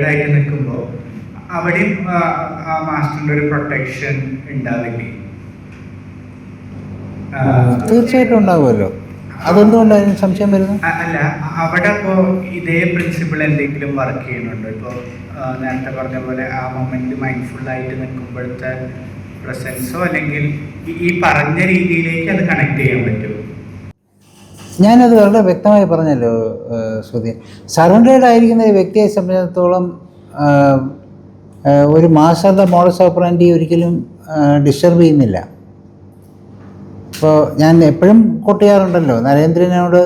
ആയിട്ട് നിൽക്കുമ്പോൾ അവിടെയും ആ, മാസ്റ്ററിന്റെ ഒരു പ്രൊട്ടക്ഷൻ ഉണ്ടാവില്ലേ? തീർച്ചയായിട്ടും ഉണ്ടാവുമല്ലോ. അതെന്തുകൊണ്ടായിരുന്നു അതിന് സംശയം വരുന്നത്? അല്ല അവിടെ ഇപ്പോ ഇതേ പ്രിൻസിപ്പിൾ എന്തെങ്കിലും വർക്ക് ചെയ്യുന്നുണ്ടോ? ഇപ്പോൾ നേരത്തെ പറഞ്ഞ പോലെ ആ മൊമെന്റ് മൈൻഡ്ഫുൾ ആയിട്ട് നിൽക്കുമ്പോഴത്തെ പ്രസൻസോ അല്ലെങ്കിൽ ഈ- ഈ പറഞ്ഞ രീതിയിലേക്ക് അത് കണക്ട് ചെയ്യാൻ പറ്റുമോ? ഞാനത് വളരെ വ്യക്തമായി പറഞ്ഞല്ലോ ശ്രുതി. സറണ്ടേഡ് ആയിരിക്കുന്ന ഒരു വ്യക്തിയെ സംബന്ധിച്ചിടത്തോളം ഒരു മാസത്തെ മോഡസ് ഓപ്പറാൻഡി ഒരിക്കലും ഡിസ്റ്റർബ് ചെയ്യുന്നില്ല. ഇപ്പോൾ ഞാൻ എപ്പോഴും കൊട്ടിയാറുണ്ടല്ലോ നരേന്ദ്രനോട്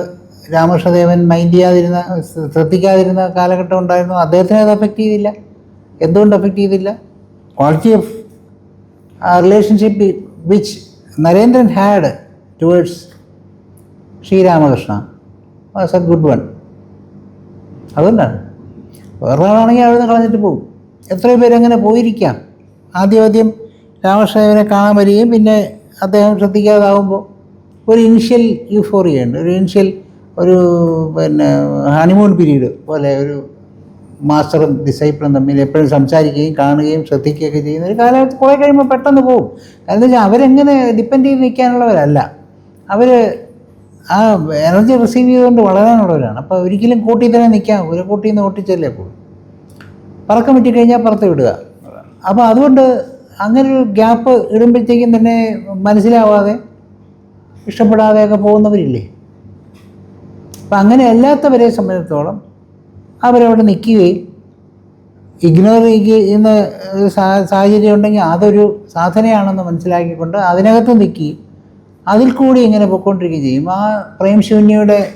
രാമകൃഷ്ണദേവൻ മൈൻഡ് ചെയ്യാതിരുന്ന ശ്രദ്ധിക്കാതിരുന്ന കാലഘട്ടം ഉണ്ടായിരുന്നു. അദ്ദേഹത്തിനെ അത് അഫക്റ്റ് ചെയ്തില്ല. എന്തുകൊണ്ട് അഫക്റ്റ് ചെയ്തില്ല? Quality of relationship which Narendran had towards Sri Ramakrishna. Was good one അതുകൊണ്ടാണ്. വേറൊരാളാണെങ്കിൽ അവിടെ നിന്ന് കളഞ്ഞിട്ട് പോകും. എത്രയോ പേര് അങ്ങനെ പോയിരിക്കാം. ആദ്യം ആദ്യം രാമകൃഷ്ണദേവനെ കാണാൻ വരികയും പിന്നെ അദ്ദേഹം ശ്രദ്ധിക്കാതാവുമ്പോൾ ഒരു ഇനിഷ്യൽ യൂഫോറിയ ഉണ്ട് ഒരു ഇനിഷ്യൽ ഒരു പിന്നെ ഹണിമൂൺ പീരീഡ് പോലെ ഒരു മാസ്റ്ററും ഡിസൈപ്പിളും തമ്മിൽ എപ്പോഴും സംസാരിക്കുകയും കാണുകയും ശ്രദ്ധിക്കുകയൊക്കെ ചെയ്യുന്ന ഒരു കാലഘട്ടം കുറേ കഴിയുമ്പോൾ പെട്ടെന്ന് പോകും. കാരണം വെച്ചാൽ അവരെങ്ങനെ ഡിപ്പെൻഡ് ചെയ്ത് നിൽക്കാനുള്ളവരല്ല. അവർ ആ എനർജി റിസീവ് ചെയ്തുകൊണ്ട് വളരാനുള്ളവരാണ്. അപ്പോൾ ഒരിക്കലും കൂട്ടി തന്നെ നിൽക്കാം. ഒരു കൂട്ടിൽ നിന്ന് ഓട്ടിച്ചല്ലേ പോകും പറക്കം വിറ്റി കഴിഞ്ഞാൽ പുറത്ത് വിടുക. അപ്പോൾ അതുകൊണ്ട് അങ്ങനെ ഒരു ഗ്യാപ്പ് ഇടുമ്പോഴത്തേക്കും തന്നെ മനസ്സിലാവാതെ ഇഷ്ടപ്പെടാതെയൊക്കെ പോകുന്നവരില്ലേ? അപ്പം അങ്ങനെ അല്ലാത്തവരെ സംബന്ധിച്ചിടത്തോളം അവരവിടെ നിൽക്കുകയും ഇഗ്നോർ ചെയ്യുന്ന സാഹചര്യം ഉണ്ടെങ്കിൽ അതൊരു സാധനയാണെന്ന് മനസ്സിലാക്കിക്കൊണ്ട് അതിനകത്ത് നിൽക്കുകയും അതിൽ കൂടി ഇങ്ങനെ പൊയ്ക്കൊണ്ടിരിക്കുകയും ചെയ്യും. ആ പ്രേംശൂന്യയുടെ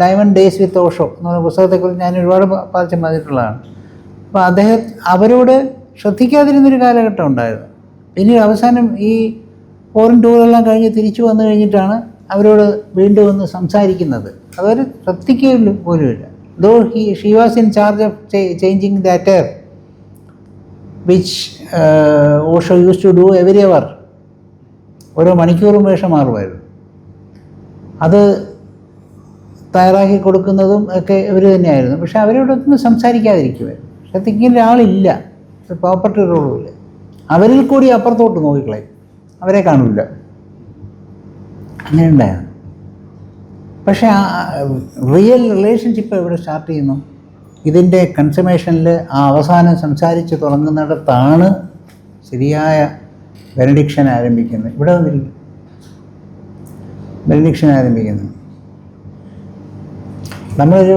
ഡയമണ്ട് ഡേയ്സ് വിത്ത് ഓഷോ എന്ന് പറഞ്ഞ പുസ്തകത്തെക്കുറിച്ച് ഞാൻ ഒരുപാട് പ- പ്രാവശ്യം പറഞ്ഞിട്ടുള്ളതാണ്. അപ്പോൾ അദ്ദേഹം അവരോട് ശ്രദ്ധിക്കാതിരുന്നൊരു കാലഘട്ടം ഉണ്ടായിരുന്നു. പിന്നീട് അവസാനം ഈ ഫോറിൻ ടൂറെല്ലാം കഴിഞ്ഞ് തിരിച്ചു വന്നു കഴിഞ്ഞിട്ടാണ് അവരോട് വീണ്ടും ഒന്ന് സംസാരിക്കുന്നത്. അവർ ശ്രദ്ധിക്കുകയില്ല പോലുമില്ല though he she was in charge of changing that air which Osho use to do every hour ഓരോ മണിക്കൂറും വേഷം മാറുമായിരുന്നു. അത് തയ്യാറാക്കി കൊടുക്കുന്നതും ഒക്കെ ഇവർ തന്നെയായിരുന്നു. പക്ഷെ അവരോടൊന്നും സംസാരിക്കാതിരിക്കുമായിരുന്നു. ശ്രദ്ധിക്കുന്ന ഒരാളില്ല. പ്രോപ്പർട്ടി റോളുമില്ല അവരിൽ കൂടി അപ്പുറത്തോട്ട് നോക്കിക്കളയും. അവരെ കാണില്ല അങ്ങനെ ഉണ്ടായിരുന്നു പക്ഷേ ആ റിയൽ റിലേഷൻഷിപ്പ് എവിടെ സ്റ്റാർട്ട് ചെയ്യുന്നു? ഇതിന്റെ കൺസമേഷനിൽ ആ അവസാനം സംസാരിച്ച് തുടങ്ങുന്നിടത്താണ് ശരിയായ ബെനഡിക്ഷൻ ആരംഭിക്കുന്നു. ഇവിടെ വന്നില്ല ബെനഡിക്ഷൻ ആരംഭിക്കുന്നു. നമ്മളൊരു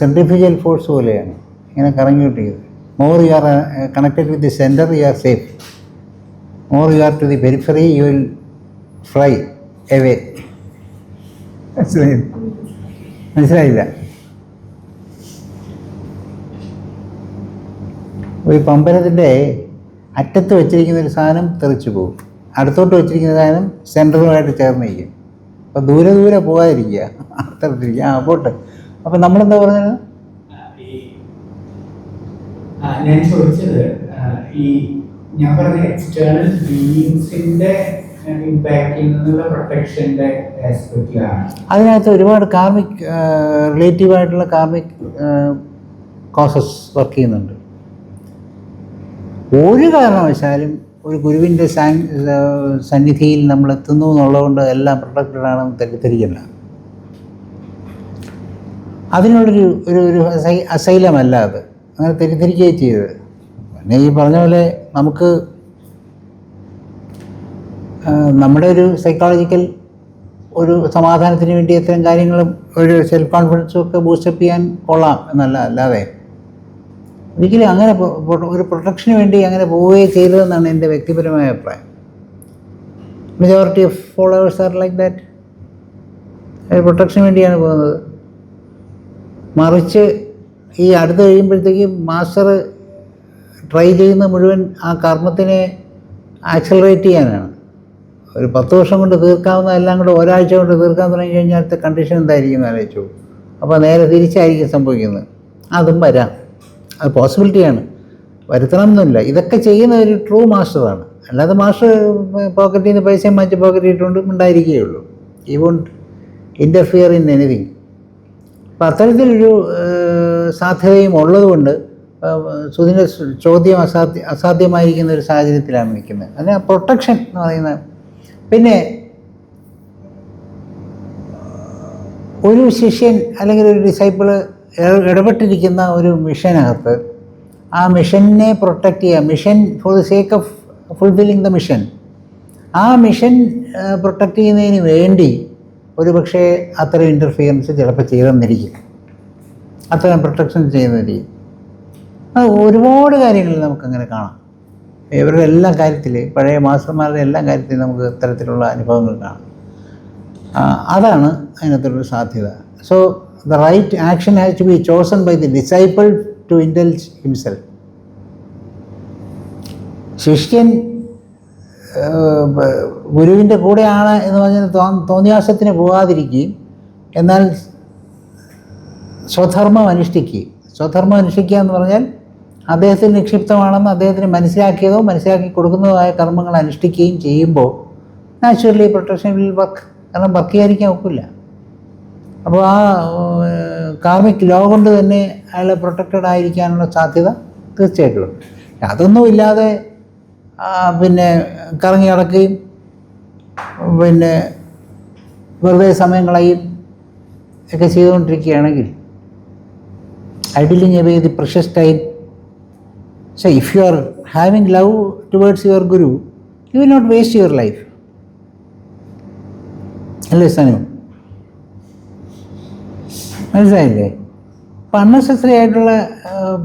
സെൻട്രിഫ്യൂജൽ ഫോഴ്സ് പോലെയാണ്. ഇങ്ങനെ കറങ്ങിക്കൊണ്ടിരിക്കുന്നത് more you are connected with the centre you are safe more you are to the periphery you will fly away മനസ്സിലായി മനസ്സിലായില്ല? ഒരു പമ്പരത്തിന്റെ അറ്റത്ത് വെച്ചിരിക്കുന്ന ഒരു സാധനം തെറിച്ചു പോകും. അടുത്തോട്ട് വെച്ചിരിക്കുന്ന സാധനം സെന്ററുമായിട്ട് ചേർന്നിരിക്കും അപ്പോൾ ദൂരെ ദൂരെ പോകാതിരിക്കുക. അടുത്തടുത്തിരിക്കുക ആ പോട്ടെ. അപ്പോൾ നമ്മളെന്താ പറഞ്ഞത്? ഞാൻ ചോദിച്ചത് ഈ ഞാൻ പറഞ്ഞ എക്സ്റ്റേണൽ ബീയിങ്സിന്റെ ഇമ്പാക്റ്റിൽ നിന്നുള്ള പ്രൊട്ടക്ഷന്റെ ആസ്പെക്റ്റിലാണ് അതിനകത്ത് ഒരുപാട് കാർമിക് റിലേറ്റീവ് ആയിട്ടുള്ള കാർമിക് കോസസ് വർക്ക് ചെയ്യുന്നുണ്ട്. ഒരു കാരണവശാലും ഒരു ഗുരുവിന്റെ സന്നിധിയിൽ നമ്മൾ എത്തുന്നു എന്നുള്ളതുകൊണ്ട് എല്ലാം പ്രൊട്ടക്റ്റഡ് ആണെന്ന് തെറ്റിദ്ധരിക്കില്ല അതിനുള്ളൊരു ഒരു ഒരു അസൈ- അസൈലമല്ല അത്. അങ്ങനെ തെറ്റിദ്ധരിക്കുകയും ചെയ്തത്. പിന്നെ ഈ പറഞ്ഞ പോലെ നമുക്ക് നമ്മുടെ ഒരു സൈക്കോളജിക്കൽ ഒരു സമാധാനത്തിന് വേണ്ടി ഇത്തരം കാര്യങ്ങളും ഒരു സെൽഫ് കോൺഫിഡൻസും ഒക്കെ ബൂസ്റ്റപ്പ് ചെയ്യാൻ കൊള്ളാം എന്നല്ല അല്ലാതെ ഒരിക്കലും അങ്ങനെ ഒരു പ്രൊട്ടക്ഷന് വേണ്ടി അങ്ങനെ പോവുകയേ ചെയ്തതെന്നാണ് എന്റെ വ്യക്തിപരമായ അഭിപ്രായം. Majority of followers are like that ഒരു പ്രൊട്ടക്ഷന് വേണ്ടിയാണ് പോകുന്നത്. മറിച്ച് ഈ അടുത്ത് കഴിയുമ്പോഴത്തേക്കും മാസ്റ്റർ ട്രൈ ചെയ്യുന്ന മുഴുവൻ ആ കർമ്മത്തിനെ ആക്സലറേറ്റ് ചെയ്യാനാണ്. ഒരു പത്ത് വർഷം കൊണ്ട് തീർക്കാവുന്ന എല്ലാം കൂടെ ഒരാഴ്ച കൊണ്ട് തീർക്കാൻ തുടങ്ങി കഴിഞ്ഞാലത്തെ കണ്ടീഷൻ എന്തായിരിക്കും എന്ന് ആലോചിച്ചു. അപ്പോൾ നേരെ തിരിച്ചായിരിക്കും സംഭവിക്കുന്നത്. അതും വരാം. അത് പോസിബിലിറ്റിയാണ് വരുത്തണം എന്നില്ല ഇതൊക്കെ ചെയ്യുന്ന ഒരു ട്രൂ മാസ്റ്ററാണ് അല്ലാതെ മാസ്റ്റർ പോക്കറ്റിൽ നിന്ന് പൈസയും മാറ്റി പോക്കറ്റ് ഇട്ടുകൊണ്ട് ഉണ്ടായിരിക്കുകയുള്ളൂ. ഈ വോണ്ട് ഇന്റർഫിയർ ഇൻ എനിത്തിങ് അപ്പം അത്തരത്തിലൊരു സാധ്യതയും ഉള്ളതുകൊണ്ട് സുധിന്റെ ചോദ്യം അസാധ്യ അസാധ്യമായിരിക്കുന്ന ഒരു സാഹചര്യത്തിലാണ് നിൽക്കുന്നത്. അതിന് പ്രൊട്ടക്ഷൻ എന്ന് പറയുന്ന പിന്നെ ഒരു ശിഷ്യൻ അല്ലെങ്കിൽ ഒരു ഡിസൈപ്പിൾ ഇടപെട്ടിരിക്കുന്ന ഒരു മിഷനകത്ത് ആ മിഷനെ പ്രൊട്ടക്റ്റ് ചെയ്യുക mission for the sake of fulfilling the mission ആ മിഷൻ പ്രൊട്ടക്റ്റ് ചെയ്യുന്നതിന് വേണ്ടി ഒരു പക്ഷേ അത്തരം ഇന്റർഫിയറൻസ് ചിലപ്പോൾ ചെയ്തെന്നിരിക്കും അത്തരം പ്രൊട്ടക്ഷൻ ചെയ്യുന്നതിരിക്കും അത് ഒരുപാട് കാര്യങ്ങൾ നമുക്കങ്ങനെ കാണാം. ഇവരുടെ എല്ലാ കാര്യത്തിൽ പഴയ മാസ്റ്റർമാരുടെ എല്ലാ കാര്യത്തിലും നമുക്ക് ഇത്തരത്തിലുള്ള അനുഭവങ്ങൾ കാണാം. അതാണ് അതിനകത്തൊരു സാധ്യത. So the right action has to be chosen by the disciple to indulge himself ശിഷ്യൻ ഗുരുവിന്റെ കൂടെയാണ് എന്ന് പറഞ്ഞാൽ തോ- തോന്നിയാസത്തിന് പോകാതിരിക്കുകയും എന്നാൽ സ്വധർമ്മം അനുഷ്ഠിക്കുകയും. സ്വധർമ്മം അനുഷ്ഠിക്കുക എന്ന് പറഞ്ഞാൽ അദ്ദേഹത്തിന് നിക്ഷിപ്തമാണെന്ന് അദ്ദേഹത്തിന് മനസ്സിലാക്കിയതോ മനസ്സിലാക്കി കൊടുക്കുന്നതോ കർമ്മങ്ങൾ അനുഷ്ഠിക്കുകയും ചെയ്യുമ്പോൾ നാച്ചുറലി പ്രൊട്ടക്ഷൻ വിൽ വർക്ക്. കാരണം വർക്ക് ചെയ്യാതിരിക്കാൻ ഒക്കില്ല. അപ്പോൾ ആ കാർമിക് ലോ കൊണ്ട് തന്നെ അയാൾ പ്രൊട്ടക്റ്റഡ് ആയിരിക്കാനുള്ള സാധ്യത തീർച്ചയായിട്ടും അതൊന്നും ഇല്ലാതെ പിന്നെ കറങ്ങി നടക്കുകയും പിന്നെ വെറുതെ സമയം ഒക്കെ ചെയ്തുകൊണ്ടിരിക്കുകയാണെങ്കിൽ idling away the precious if you are you love towards your guru you will not waste your life അല്ലേ സനു? മനസ്സിലായില്ലേ? അപ്പം അൺനെസസറി ആയിട്ടുള്ള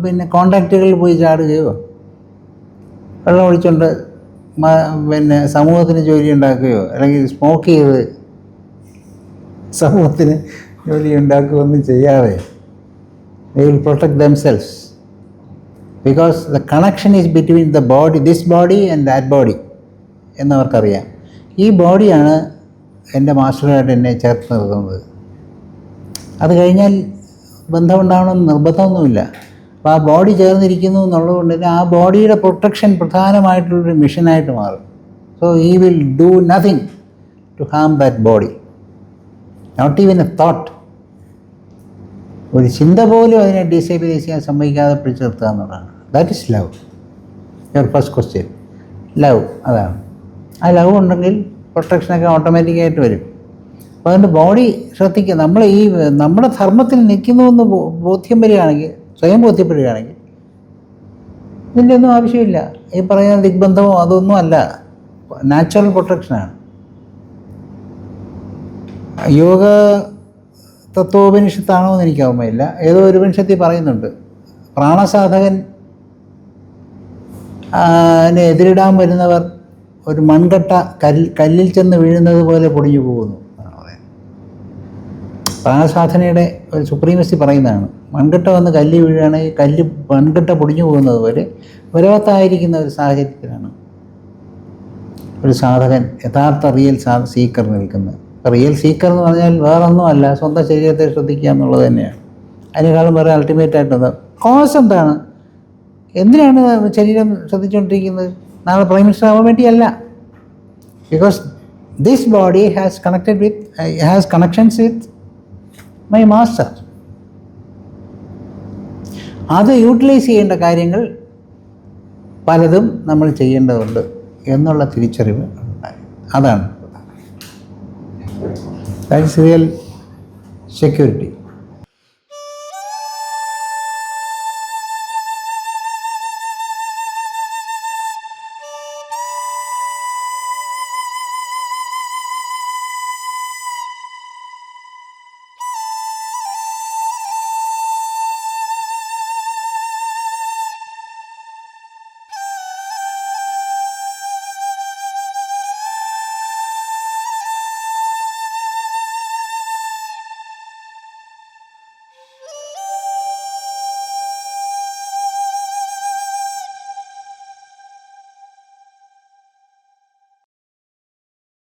പിന്നെ കോണ്ടാക്റ്റുകളിൽ പോയി ചാടുകയോ വെള്ളം ഒഴിച്ചുകൊണ്ട് പിന്നെ സമൂഹത്തിന് ജോലി ഉണ്ടാക്കുകയോ അല്ലെങ്കിൽ സ്മോക്ക് ചെയ്ത് സമൂഹത്തിന് ജോലി ഉണ്ടാക്കുകയോ ഒന്നും ചെയ്യാതെ they will protect themselves because the connection is between the body this body and that body എന്നവർക്കറിയാം. ഈ ബോഡിയാണ് എന്റെ മാസ്റ്ററുമായിട്ട് എന്നെ ചേർത്ത് നിർത്തുന്നത്. അത് കഴിഞ്ഞാൽ ബന്ധമുണ്ടാവണമെന്ന് നിർബന്ധമൊന്നുമില്ല. അപ്പോൾ ആ ബോഡി ചേർന്നിരിക്കുന്നു എന്നുള്ളതുകൊണ്ട് തന്നെ ആ ബോഡിയുടെ പ്രൊട്ടക്ഷൻ പ്രധാനമായിട്ടുള്ളൊരു മിഷനായിട്ട് മാറും. So we will do nothing to harm that body not even a thought ഒരു ചിന്ത പോലും അതിനെ ഡിസേബിലൈസ് ചെയ്യാൻ സമ്മതിക്കാതെ പിടിച്ചു നിർത്തുക എന്നുള്ളതാണ്. That is love your first question love അതാണ്. ആ ലവ് ഉണ്ടെങ്കിൽ പ്രൊട്ടക്ഷനൊക്കെ ഓട്ടോമാറ്റിക്കായിട്ട് വരും. അപ്പോൾ അതുകൊണ്ട് ബോഡി ശ്രദ്ധിക്കുക. നമ്മൾ ഈ നമ്മുടെ ധർമ്മത്തിൽ നിൽക്കുന്നുവെന്ന് ബോധ്യം വരികയാണെങ്കിൽ സ്വയം ബോധ്യപ്പെടുകയാണെങ്കിൽ ഇതിന്റെ ഒന്നും ആവശ്യമില്ല. ഈ പറയുന്ന ദിഗ്ബന്ധമോ അതൊന്നും അല്ല. നാച്ചുറൽ പ്രൊട്ടക്ഷനാണ് യോഗ തത്വോപനിഷത്താണോ എന്ന് എനിക്ക് ഓർമ്മയില്ല. ഏതോ ഒരു ഉപനിഷത്തിൽ പറയുന്നുണ്ട്. പ്രാണസാധകൻ എതിരിടാൻ വരുന്നവർ ഒരു മൺകട്ട കല്ലിൽ ചെന്ന് വീഴുന്നത് പോലെ പൊടിഞ്ഞു പോകുന്നു. പ്രാണസാധനയുടെ ഒരു സുപ്രീമസി പറയുന്നതാണ്. മൺകട്ട വന്ന് കല്ല് വീഴുകയാണെങ്കിൽ കല്ല് മൺകട്ട പൊടിഞ്ഞു പോകുന്നത് പോലെ വരവത്തായിരിക്കുന്ന ഒരു സാഹചര്യത്തിലാണ് ഒരു സാധകൻ യഥാർത്ഥ റിയൽ സാ സീക്കർ നിൽക്കുന്നത്. റിയൽ സീക്കർ എന്ന് പറഞ്ഞാൽ വേറൊന്നും അല്ല സ്വന്തം ശരീരത്തെ ശ്രദ്ധിക്കുക എന്നുള്ളത് തന്നെയാണ്. അതിനേക്കാളും വേറെ അൾട്ടിമേറ്റ് ആയിട്ടുള്ളത് കോസ് എന്താണ്? എന്തിനാണ് ശരീരം ശ്രദ്ധിച്ചുകൊണ്ടിരിക്കുന്നത്? നാളെ പ്രൈം മിനിസ്റ്റർ ആവാൻ വേണ്ടിയല്ല. Because this body has connected with has connections with my master അത് യൂട്ടിലൈസ് ചെയ്യേണ്ട കാര്യങ്ങൾ പലതും നമ്മൾ ചെയ്യേണ്ടതുണ്ട് എന്നുള്ള തിരിച്ചറിവ് അതാണ്. That real security